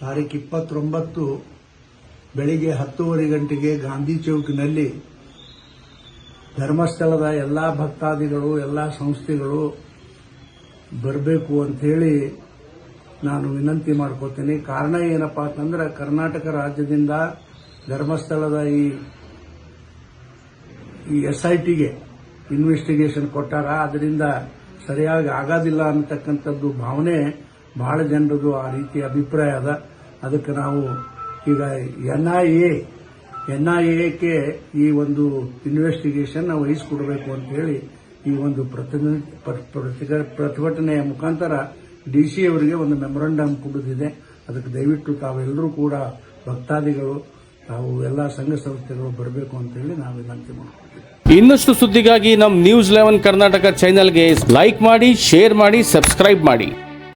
ತಾರೀಕು ಇಪ್ಪತ್ತೊಂಬತ್ತು ಬೆಳಿಗ್ಗೆ ಹತ್ತೂವರೆ ಗಂಟೆಗೆ ಗಾಂಧಿ ಚೌಕಿನಲ್ಲಿ ಧರ್ಮಸ್ಥಳದ ಎಲ್ಲ ಭಕ್ತಾದಿಗಳು, ಎಲ್ಲ ಸಂಸ್ಥೆಗಳು ಬರಬೇಕು ಅಂಥೇಳಿ ನಾನು ವಿನಂತಿ ಮಾಡ್ಕೋತೀನಿ. ಕಾರಣ ಏನಪ್ಪ ಅಂತಂದ್ರೆ ಕರ್ನಾಟಕ ರಾಜ್ಯದಿಂದ ಧರ್ಮಸ್ಥಳದ ಈ ಈ ಎಸ್ ಐ ಟಿಗೆ ಇನ್ವೆಸ್ಟಿಗೇಷನ್ ಕೊಟ್ಟಾರ. ಅದರಿಂದ ಸರಿಯಾಗಿ ಆಗೋದಿಲ್ಲ ಅನ್ನತಕ್ಕಂಥದ್ದು ಭಾವನೆ ಬಹಳ ಜನರದು ಆ ರೀತಿ ಅಭಿಪ್ರಾಯ ಅದ. ಅದಕ್ಕೆ ನಾವು ಈಗ N I A N I ಎಕ್ಕೆ ಈ ಒಂದು ಇನ್ವೆಸ್ಟಿಗೇಷನ್ ವಹಿಸಿಕೊಡಬೇಕು ಅಂತ ಹೇಳಿ ಈ ಒಂದು ಪ್ರತಿಭಟನೆಯ ಮುಖಾಂತರ ಡಿಸಿ ಅವರಿಗೆ ಒಂದು ಮೆಮೊರಂಡಮ್ ಕೊಡುತ್ತಿದೆ ಅದಕ್ಕೆ ದಯವಿಟ್ಟು ತಾವೆಲ್ಲರೂ ಕೂಡ ಭಕ್ತಾದಿಗಳು, ತಾವು ಎಲ್ಲ ಸಂಘ ಸಂಸ್ಥೆಗಳು ಬರಬೇಕು ಅಂತ ಹೇಳಿ ನಾವು ವಿನಂತಿ ಮಾಡ್ತೀವಿ ಇನ್ನಷ್ಟು ಸುದ್ದಿಗಾಗಿ ನಮ್ಮ ನ್ಯೂಸ್ ಲೆವೆನ್ ಕರ್ನಾಟಕ ಚಾನೆಲ್ಗೆ ಲೈಕ್ ಮಾಡಿ ಶೇರ್ ಮಾಡಿ ಸಬ್ಸ್ಕ್ರೈಬ್ ಮಾಡಿ.